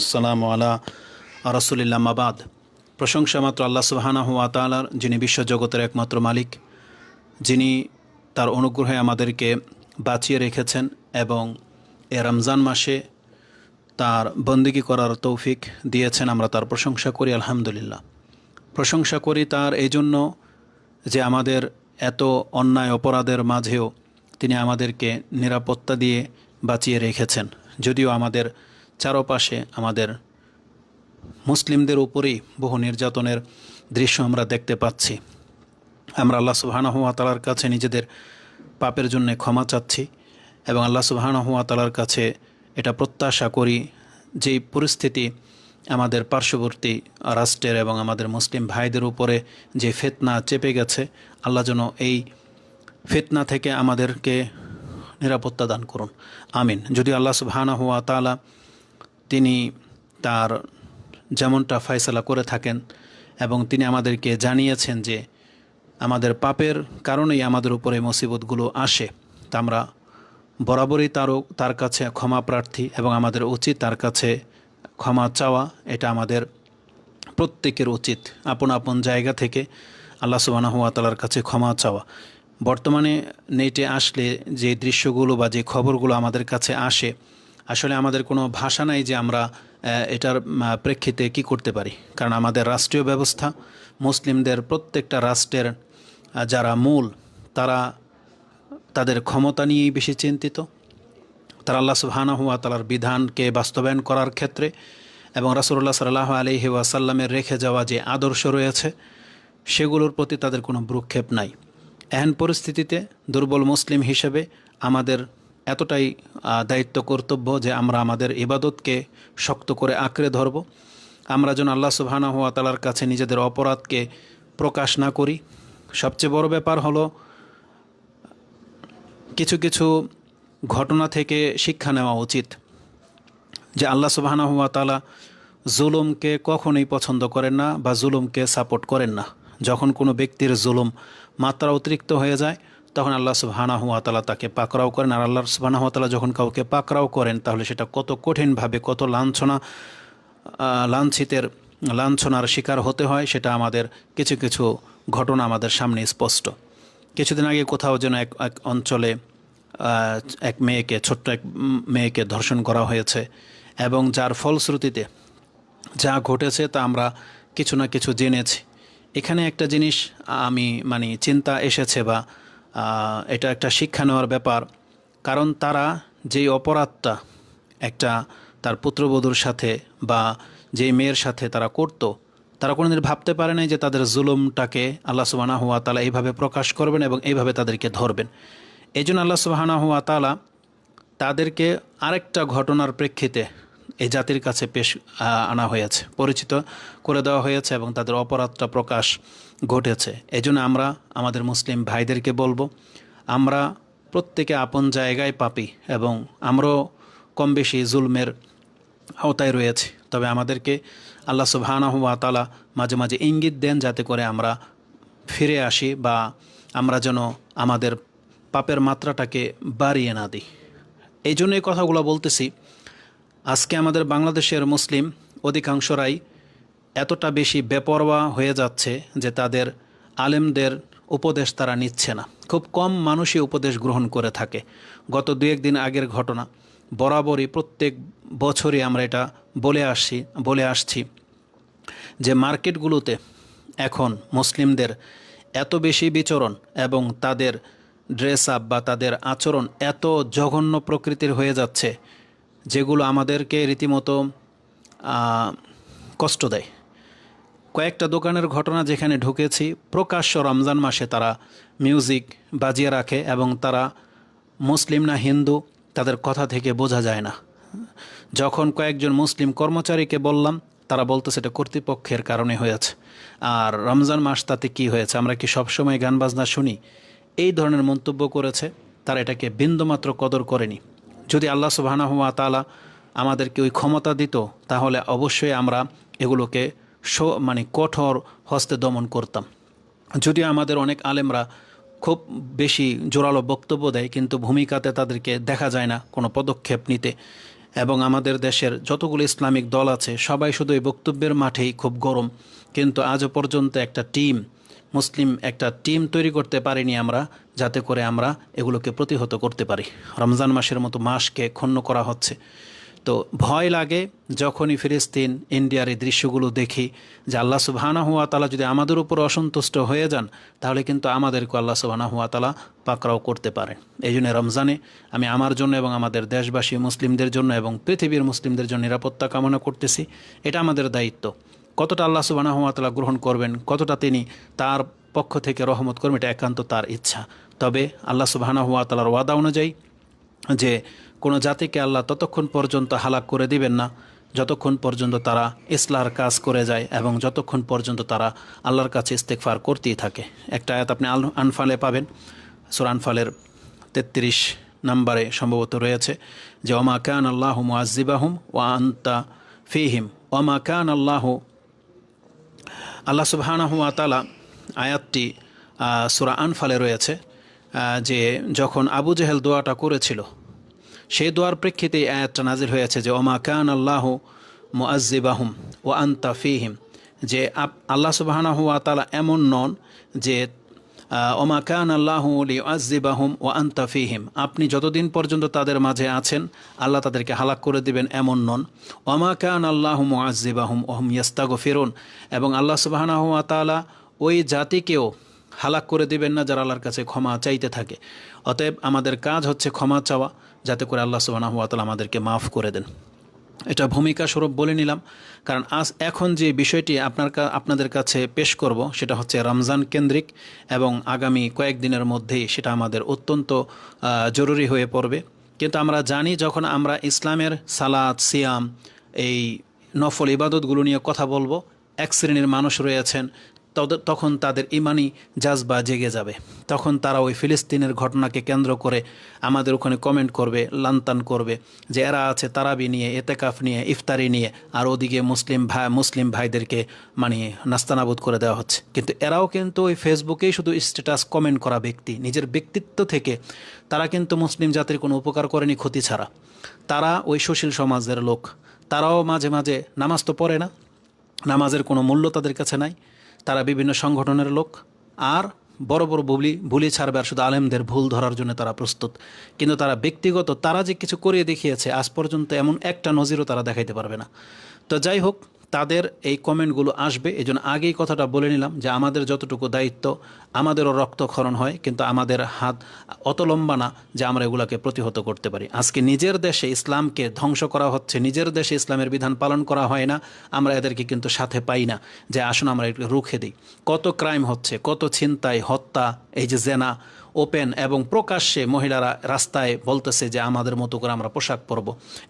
আসসালাম আলা রসুলিল্লা মাবাদ প্রশংসা মাত্র আল্লাহ সুবাহানাহু আতালার যিনি বিশ্বজগতের একমাত্র মালিক, যিনি তার অনুগ্রহে আমাদেরকে বাঁচিয়ে রেখেছেন এবং এ রমজান মাসে তার বন্দিগি করার তৌফিক দিয়েছেন, আমরা তার প্রশংসা করি, আলহামদুলিল্লাহ। প্রশংসা করি তার এই জন্য যে আমাদের এত অন্যায় অপরাধের মাঝেও তিনি আমাদেরকে নিরাপত্তা দিয়ে বাঁচিয়ে রেখেছেন, যদিও আমাদের চারপাশে আমাদের মুসলিমদের উপরেই বহু নির্যাতনের দৃশ্য আমরা দেখতে পাচ্ছি। আমরা আল্লাহ সুবাহানহুয়া তালার কাছে নিজেদের পাপের জন্য ক্ষমা চাচ্ছি এবং আল্লাহ সুবাহানহুয়া তালার কাছে এটা প্রত্যাশা করি যেই পরিস্থিতি আমাদের পার্শ্ববর্তী রাষ্ট্রের এবং আমাদের মুসলিম ভাইদের উপরে যে ফেতনা চেপে গেছে, আল্লাহ যেন এই ফেতনা থেকে আমাদেরকে নিরাপত্তা দান করুন। আমিন। যদি আল্লাহ সুবহানা হুয়া তালা তিনি তার যেমনটা ফয়সলা করে থাকেন এবং তিনি আমাদেরকে জানিয়েছেন যে আমাদের পাপের কারণেই আমাদের উপরে মুসিবতগুলো আসে, তা আমরা বরাবরই তারও তার কাছে ক্ষমা প্রার্থী এবং আমাদের উচিত তার কাছে ক্ষমা চাওয়া, এটা আমাদের প্রত্যেকের উচিত। আপন আপন জায়গা থেকে আল্লাহ সুবানা হুয়া তালার কাছে ক্ষমা চাওয়া। বর্তমানে নেটে আসলে যে দৃশ্যগুলো বা যে খবরগুলো আমাদের কাছে আসে আসলে আমাদের কোনো ভাষা নাই যে আমরা এটার প্রেক্ষিতে কি করতে পারি। কারণ আমাদের রাষ্ট্রীয় ব্যবস্থা, মুসলিমদের প্রত্যেকটা রাষ্ট্রের যারা মূল, তারা তাদের ক্ষমতা নিয়েই বেশি চিন্তিত। তারা আল্লাহ সুবহানা হুয়া তালার বিধানকে বাস্তবায়ন করার ক্ষেত্রে এবং রাসুল্লাহ সাল্লাহ আলহি ওয়াসাল্লামের রেখে যাওয়া যে আদর্শ রয়েছে, সেগুলোর প্রতি তাদের কোনো ভ্রুক্ষেপ নাই। এহেন পরিস্থিতিতে দুর্বল মুসলিম হিসেবে আমাদের এতটাই দায়িত্ব কর্তব্য যে আমরা আমাদের ইবাদতকে শক্ত করে আঁকড়ে ধরব। আমরা যেন আল্লাহ সুবহানা হুয়া তালার কাছে নিজেদের অপরাধকে প্রকাশ না করি। সবচেয়ে বড় ব্যাপার হলো, কিছু কিছু ঘটনা থেকে শিক্ষা নেওয়া উচিত। যে আল্লাহ সুবাহানা হুয়া তালা জুলুমকে কখনোই পছন্দ করেন না বা জুলুমকে সাপোর্ট করেন না। যখন কোনো ব্যক্তির জুলুম মাত্রা অতিরিক্ত হয়ে যায় তখন আল্লাহ সুবাহানা হুয়া তালা তাকে পাকড়াও করেন। আর আল্লাহ সুবাহানা হুয়া তালা যখন কাউকে পাকড়াও করেন, তাহলে সেটা কত কঠিনভাবে, কত লাঞ্ছনা লাঞ্ছিতের, লাঞ্ছনার শিকার হতে হয়, সেটা আমাদের কিছু কিছু ঘটনা আমাদের সামনে স্পষ্ট। কিছুদিন আগে কোথাও যেন এক এক অঞ্চলে এক মেয়েকে, ছোট্ট এক মেয়েকে ধর্ষণ করা হয়েছে এবং যার ফলশ্রুতিতে যা ঘটেছে তা আমরা কিছু না কিছু জেনেছি। এখানে একটা জিনিস আমি মানে চিন্তা এসেছে বা এটা একটা শিক্ষা নেওয়ার ব্যাপার। কারণ তারা যেই অপরাধটা একটা তার পুত্রবধূর সাথে বা যেই মেয়ের সাথে তারা করত, তারা কোনোদিন ভাবতে পারে নাই যে তাদের জুলুমটাকে আল্লাহ সুবানা হুয়া তালা এইভাবে প্রকাশ করবেন এবং এইভাবে তাদেরকে ধরবেন। এই জন্য আল্লাহ সুবাহানা হুয়া তালা তাদেরকে আরেকটা ঘটনার প্রেক্ষিতে এই জাতির কাছে পেশ আনা হয়েছে, পরিচিত করে দেওয়া হয়েছে এবং তাদের অপরাধটা প্রকাশ ঘটেছে। এই জন্য আমরা আমাদের মুসলিম ভাইদেরকে বলব, আমরা প্রত্যেকে আপন জায়গায় পাপি এবং আমরাও কম বেশি জুলমের আওতায় রয়েছে। তবে আমাদেরকে আল্লাহ সুবহানা হুয়া তালা মাঝে মাঝে ইঙ্গিত দেন যাতে করে আমরা ফিরে আসি বা আমরা যেন আমাদের পাপের মাত্রাটাকে বাড়িয়ে না দিই। এই জন্য এই কথাগুলো বলতেছি আজকে আমাদের বাংলাদেশের মুসলিম অধিকাংশরাই এতটা বেশি বেপরোয়া হয়ে যাচ্ছে যে তাদের আলেমদের উপদেশ তারা নিচ্ছে না। খুব কম মানুষই উপদেশ গ্রহণ করে থাকে। গত দু একদিন আগের ঘটনা, বরাবরই প্রত্যেক বছরই আমরা এটা বলে আসছি বলে আসছি যে মার্কেটগুলোতে এখন মুসলিমদের এত বেশি বিচরণ এবং তাদের ড্রেস আপ বা তাদের আচরণ এত জঘন্য প্রকৃতির হয়ে যাচ্ছে যেগুলো আমাদেরকে রীতিমতো কষ্ট দেয়। কয়েকটা দোকানের ঘটনা যেখানে ঢুকেছি, প্রকাশ্য রমজান মাসে তারা মিউজিক বাজিয়ে রাখে এবং তারা মুসলিম না হিন্দু, তাদের কথা থেকে বোঝা যায় না। যখন কয়েকজন মুসলিম কর্মচারীকে বললাম, তারা বলতো সেটা কর্তৃপক্ষের কারণে হয়েছে। আর রমজান মাস তাতে কী হয়েছে, আমরা কি সবসময় গান বাজনা শুনি? এই ধরনের মন্তব্য করেছে, তারা এটাকে বিন্দুমাত্র কদর করেনি। যদি আল্লাহ সুবাহানা হুয়া তালা আমাদেরকে ওই ক্ষমতা দিত, তাহলে অবশ্যই আমরা এগুলোকে মানে কঠোর হস্তে দমন করতাম। যদিও আমাদের অনেক আলেমরা খুব বেশি জোরালো বক্তব্য দেয়, কিন্তু ভূমিকাতে তাদেরকে দেখা যায় না কোনো পদক্ষেপ নিতে। এবং আমাদের দেশের যতগুলো ইসলামিক দল আছে, সবাই শুধু এই বক্তব্যের মাঠেই খুব গরম। কিন্তু আজও পর্যন্ত একটা টিম মুসলিম একটা টিম তৈরি করতে পারিনি আমরা, যাতে করে আমরা এগুলোকে প্রতিহত করতে পারি। রমজান মাসের মতো মাসকে ক্ষুণ্ণ করা হচ্ছে। তো ভয় লাগে যখনই ফিলিস্তিন, ইন্ডিয়ার এই দৃশ্যগুলো দেখি যে আল্লাহ সুবহানা হুয়া তালা যদি আমাদের উপর অসন্তুষ্ট হয়ে যান, তাহলে কিন্তু আমাদেরকে আল্লাহ সুবহানা হুয়া তালা পাকড়াও করতে পারেন এই জন্য রমজানে আমি আমার জন্য এবং আমাদের দেশবাসী মুসলিমদের জন্য এবং পৃথিবীর মুসলিমদের জন্য নিরাপত্তা কামনা করতেছি। এটা আমাদের দায়িত্ব। কতটা আল্লাহ হুয়া গ্রহণ করবেন, কতটা তিনি তার পক্ষ থেকে রহমত করবেন, এটা একান্ত তার ইচ্ছা। তবে আল্লাহ সুবহানা হুয়া তালার ওয়াদা অনুযায়ী যে কোনো জাতিকে আল্লাহ ততক্ষণ পর্যন্ত হালাক করে দিবেন না, যতক্ষণ পর্যন্ত তারা ইসলার কাজ করে যায় এবং যতক্ষণ পর্যন্ত তারা আল্লাহর কাছে ইস্তেকফার করতেই থাকে। একটা আয়াত আপনি আল আনফালে পাবেন, সুর আনফালের তেত্রিশ নাম্বারে সম্ভবত রয়েছে যে ওমা কান আল্লাহ মুআজিবাহুম ওয়া আন্তা ফিহিম ওমা কান আল্লাহ আল্লাহ সুবহানাহু তালা আয়াতটি সুরা আনফালে রয়েছে যে যখন আবু জেহেল দোয়াটা করেছিল সেই দোয়ার প্রেক্ষিতে আয়াতটা নাজির হয়েছে যে, ওমা কান আল্লাহ মুআজিবাহুম ও আন্তা ফিহিম যে আল্লাহ সুবাহানাহু তালা এমন নন যে ওমা কান আল্লাহ আজিবাহুম ও আন্তা ফিহিম। আপনি যতদিন পর্যন্ত তাদের মাঝে আছেন, আল্লাহ তাদেরকে হালাক করে দিবেন এমন নন। ওমা কান আল্লাহ মুআজিবাহুম ওহম ইয়াস্তাগো ফিরুন এবং আল্লাহ সুবাহানাহু তালা ওই জাতিকেও হালাক করে দিবেন না যারা আল্লাহর কাছে ক্ষমা চাইতে থাকে। অতএব আমাদের কাজ হচ্ছে ক্ষমা চাওয়া, যাতে করে আল্লাহ সুবাহ আমাদেরকে মাফ করে দেন। এটা ভূমিকা স্বরূপ বলে নিলাম। কারণ আজ এখন যে বিষয়টি আপনার আপনাদের কাছে পেশ করব, সেটা হচ্ছে রমজান কেন্দ্রিক এবং আগামী কয়েকদিনের মধ্যেই সেটা আমাদের অত্যন্ত জরুরি হয়ে পড়বে। কিন্তু আমরা জানি যখন আমরা ইসলামের সালাদ সিয়াম, এই নফল ইবাদতগুলো নিয়ে কথা বলব, এক শ্রেণির মানুষ রয়েছেন তখন তাদের ইমানি জাজবা জেগে যাবে। তখন তারা ওই ফিলিস্তিনের ঘটনাকে কেন্দ্র করে আমাদের ওখানে কমেন্ট করবে, লান্তান করবে যে এরা আছে তারাবি নিয়ে, এতেকাফ নিয়ে, ইফতারি নিয়ে, আর ওদিকে মুসলিম ভাই মুসলিম ভাইদেরকে মানে নাস্তানাবুদ করে দেওয়া হচ্ছে। কিন্তু এরাও কিন্তু ওই ফেসবুকেই শুধু স্ট্যাটাস কমেন্ট করা ব্যক্তি। নিজের ব্যক্তিত্ব থেকে তারা কিন্তু মুসলিম জাতির কোনো উপকার করেনি ক্ষতি ছাড়া। তারা ওই সুশীল সমাজের লোক। তারাও মাঝে মাঝে নামাজ তো পড়ে না। নামাজের কোনো মূল্য তাদের কাছে নাই। তারা বিভিন্ন সংগঠনের লোক আর বড় বড় বুলি ভুলি ছাড়বে আর শুধু আলেমদের ভুল ধরার জন্য তারা প্রস্তুত। কিন্তু তারা ব্যক্তিগত, তারা যে কিছু করিয়ে দেখিয়েছে, আজ পর্যন্ত এমন একটা নজিরও তারা দেখাইতে পারবে না। তো যাই হোক তাদের এই কমেন্টগুলো আসবে। এই জন্য আগেই কথাটা বলে নিলাম যে আমাদের যতটুকু দায়িত্ব, আমাদেরও রক্তক্ষরণ হয়, কিন্তু আমাদের হাত অত লম্বা না যে আমরা এগুলাকে প্রতিহত করতে পারি। আজকে নিজের দেশে ইসলামকে ধ্বংস করা হচ্ছে, নিজের দেশে ইসলামের বিধান পালন করা হয় না, আমরা এদেরকে কিন্তু সাথে পাই না যে আসুন আমরা একটু রুখে দিই। কত ক্রাইম হচ্ছে, কত ছিনতাই, হত্যা, এই যে জেনা ওপেন এবং প্রকাশ্যে মহিলারা রাস্তায় বলতেছে যে আমাদের মতো করে আমরা পোশাক পরব।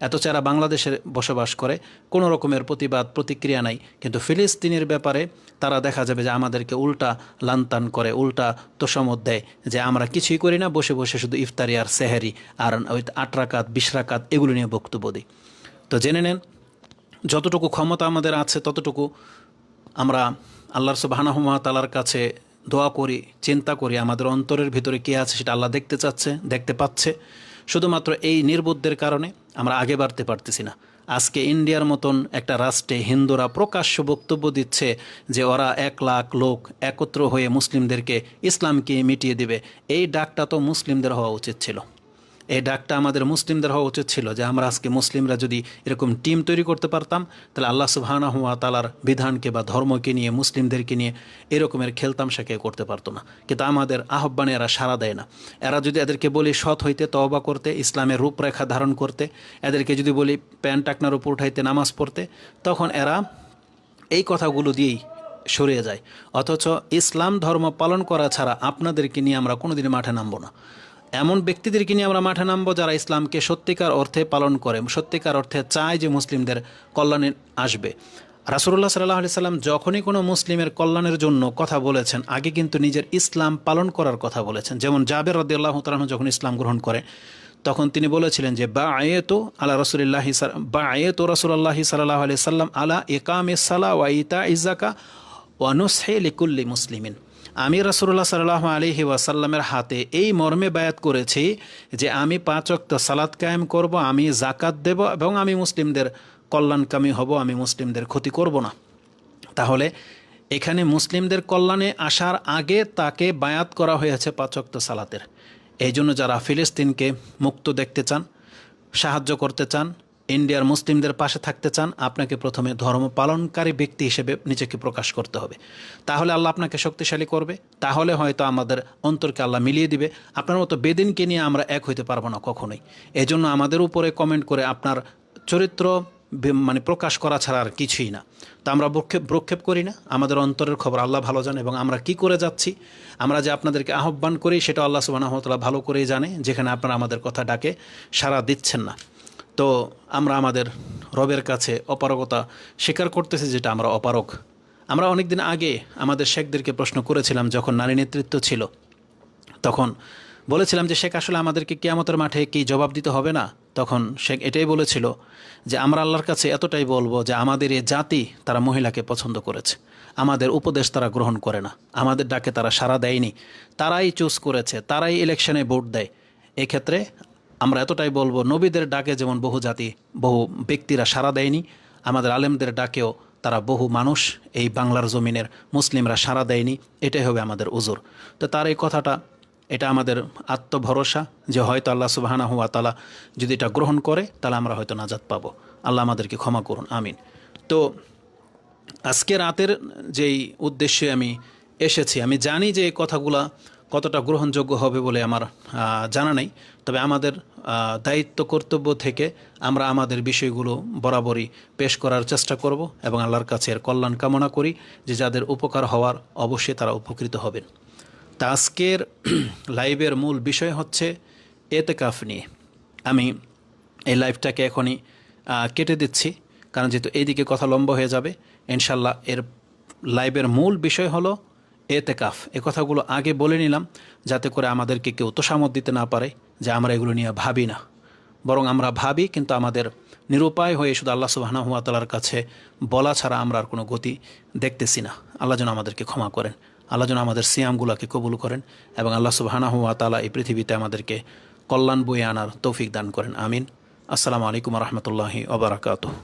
এত যারা বাংলাদেশে বসবাস করে, কোনো রকমের প্রতিবাদ, প্রতিক্রিয়া নাই। কিন্তু ফিলিস্তিনের ব্যাপারে তারা দেখা যাবে যে আমাদেরকে উল্টা লান্তান করে, উল্টা তোষামত দেয় যে আমরা কিছুই করি না, বসে বসে শুধু ইফতারি আর সেহারি আর ওই আট রাকাত, বিশ রাকাত এগুলো নিয়ে বক্তব্য দিই। তো জেনে নেন, যতটুকু ক্ষমতা আমাদের আছে, ততটুকু আমরা আল্লাহর সুবাহানাহমা তালার কাছে দোয়া করি, চিন্তা করি আমাদের অন্তরের ভিতরে কে আছে সেটা আল্লাহ দেখতে চাচ্ছে, দেখতে পাচ্ছে। শুধুমাত্র এই নির্বুদ্ধের কারণে আমরা আগে বাড়তে পারতেছি না। আজকে ইন্ডিয়ার মতন একটা রাষ্ট্রে হিন্দুরা প্রকাশ্য বক্তব্য দিচ্ছে যে ওরা এক লাখ লোক একত্র হয়ে মুসলিমদেরকে ইসলামকে মিটিয়ে দিবে। এই ডাকটা তো মুসলিমদের হওয়া উচিত ছিল। এই ডাকটা আমাদের মুসলিমদের হওয়া উচিত ছিল যে আমরা আজকে মুসলিমরা যদি এরকম টিম তৈরি করতে পারতাম, তাহলে আল্লাহ সুবাহানা হুয়া তালার বিধানকে বা ধর্মকে নিয়ে, মুসলিমদেরকে নিয়ে এরকমের খেলতামশাকে করতে পারতো না। কিন্তু আমাদের আহ্বানে এরা সাড়া দেয় না। এরা যদি এদেরকে বলি সৎ হইতে, তওবা করতে, ইসলামের রূপরেখা ধারণ করতে, এদেরকে যদি বলি প্যান্ট টাকনার উপর উঠাইতে, নামাজ পড়তে, তখন এরা এই কথাগুলো দিয়েই সরিয়ে যায়। অথচ ইসলাম ধর্ম পালন করা ছাড়া আপনাদেরকে নিয়ে আমরা কোনোদিন মাঠে নামবো না। এমন ব্যক্তিদেরকে নিয়ে আমরা মাঠে নামবো যারা ইসলামকে সত্যিকার অর্থে পালন করে, সত্যিকার অর্থে চায় যে মুসলিমদের কল্যাণে আসবে। রাসুল্লাহ সাল্লাহ আলি সাল্লাম যখনই কোনো মুসলিমের কল্যাণের জন্য কথা বলেছেন, আগে কিন্তু নিজের ইসলাম পালন করার কথা বলেছেন। যেমন জাবের রদ্দাল্লাহ তালাহ যখন ইসলাম গ্রহণ করে, তখন তিনি বলেছিলেন যে বা আয়েত আলা রসুলিল্লাহি বা আয়েত রসুল্লাহি সাল্লাহ আলি সাল্লাম আলা একাম সালা ওয়া ইতা ইজাকা ওয়ানুসহে মুসলিমিন। আমি রাসুল্লাহ সাল্লাহ আলহি ওয়াসাল্লামের হাতে এই মর্মে বায়াত করেছি যে আমি পাঁচ অক্ত সালাদ কায়েম করব, আমি জাকাত দেব এবং আমি মুসলিমদের কল্যাণকামী হব, আমি মুসলিমদের ক্ষতি করব না। তাহলে এখানে মুসলিমদের কল্যাণে আসার আগে তাকে বায়াত করা হয়েছে পাঁচক্ত সালাতের। এই জন্য যারা ফিলিস্তিনকে মুক্ত দেখতে চান, সাহায্য করতে চান ইন্ডিয়ার মুসলিমদের পাশে থাকতে চান, আপনাকে প্রথমে ধর্ম পালনকারী ব্যক্তি হিসেবে নিজেকে প্রকাশ করতে হবে। তাহলে আল্লাহ আপনাকে শক্তিশালী করবে, তাহলে হয়তো আমাদের অন্তরকে আল্লাহ মিলিয়ে দিবে। আপনার মতো বেদিনকে নিয়ে আমরা এক হইতে পারব না কখনোই। এজন্য আমাদের উপরে কমেন্ট করে আপনার চরিত্র মানে প্রকাশ করা ছাড়া আর কিছুই না। তো আমরা ভ্রক্ষেপ ভ্রক্ষেপ করি না। আমাদের অন্তরের খবর আল্লাহ ভালো জানে এবং আমরা কি করে যাচ্ছি, আমরা যে আপনাদেরকে আহ্বান করি, সেটা আল্লাহ সুবাহতাল্লাহ ভালো করেই জানে, যেখানে আপনারা আমাদের কথা ডাকে সাড়া দিচ্ছেন না। তো আমরা আমাদের রবের কাছে অপারগতা স্বীকার করতেছি যেটা আমরা অপারগ। আমরা অনেক দিন আগে আমাদের শেখদেরকে প্রশ্ন করেছিলাম যখন নারী নেতৃত্ব ছিল। তখন বলেছিলাম যে শেখ আসলে আমাদেরকে কেয়ামতের মাঠে কি জবাব দিতে হবে না? তখন শেখ এটাই বলেছিল যে আমরা আল্লাহর কাছে এতটাই বলব যে আমাদের এই জাতি তারা মহিলাকে পছন্দ করেছে। আমাদের উপদেশ তারা গ্রহণ করে না। আমাদের ডাকে তারা সাড়া দেয়নি। তারাই চুজ করেছে। তারাই ইলেকশনে ভোট দেয়। এক্ষেত্রে আমরা এতটাই বলব, নবীদের ডাকে যেমন বহু জাতি, বহু ব্যক্তিরা সাড়া দেয়নি, আমাদের আলেমদের ডাকেও তারা বহু মানুষ এই বাংলার জমিনের মুসলিমরা সাড়া দেয়নি, এটাই হবে আমাদের উজুর। তো তার এই কথাটা, এটা আমাদের আত্মভরসা যে হয়তো আল্লাহ সুবাহানা হুয়া তালা যদি এটা গ্রহণ করে, তাহলে আমরা হয়তো নাজাত পাবো। আল্লাহ আমাদেরকে ক্ষমা করুন, আমিন। তো আজকে রাতের যেই উদ্দেশ্যে আমি এসেছি, আমি জানি যে এই কথাগুলা কতটা গ্রহণযোগ্য হবে বলে আমার জানা নেই তবে আমাদের দায়িত্ব কর্তব্য থেকে আমরা আমাদের বিষয়গুলো বরাবরই পেশ করার চেষ্টা করব এবং আল্লাহর কাছে এর কল্যাণ কামনা করি যে যাদের উপকার হওয়ার অবশ্যই তারা উপকৃত হবেন। তা আজকের লাইভের মূল বিষয় হচ্ছে এতেকাফ নিয়ে। আমি এই লাইভটাকে এখনই কেটে দিচ্ছি, কারণ যেহেতু এইদিকে কথা লম্বা হয়ে যাবে, ইনশাল্লাহ এর লাইভের মূল বিষয় হলো এতেকাফ। এ কথাগুলো আগে বলে নিলাম, যাতে করে আমাদেরকে কেউ তোষামত দিতে না পারে। যে আমরা এগুলো নিয়ে ভাবি না। বরং আমরা ভাবি, কিন্তু আমাদের নিরুপায় হয়ে শুধু আল্লাহ সুবাহানা হুয়াতালার কাছে বলা ছাড়া আমরা আর কোনো গতি দেখতেছি না। আল্লাহ যেন আমাদেরকে ক্ষমা করেন। আল্লাহ যেন আমাদের সিয়ামগুলোকে কবুল করেন এবং আল্লাহ সুবাহানা হুয়া তালা এই পৃথিবীতে আমাদেরকে কল্যাণ বয়ে আনার তৌফিক দান করেন। আমিন। আসসালামু আলাইকুম রহমতুল্লাহি ওবরাকাতু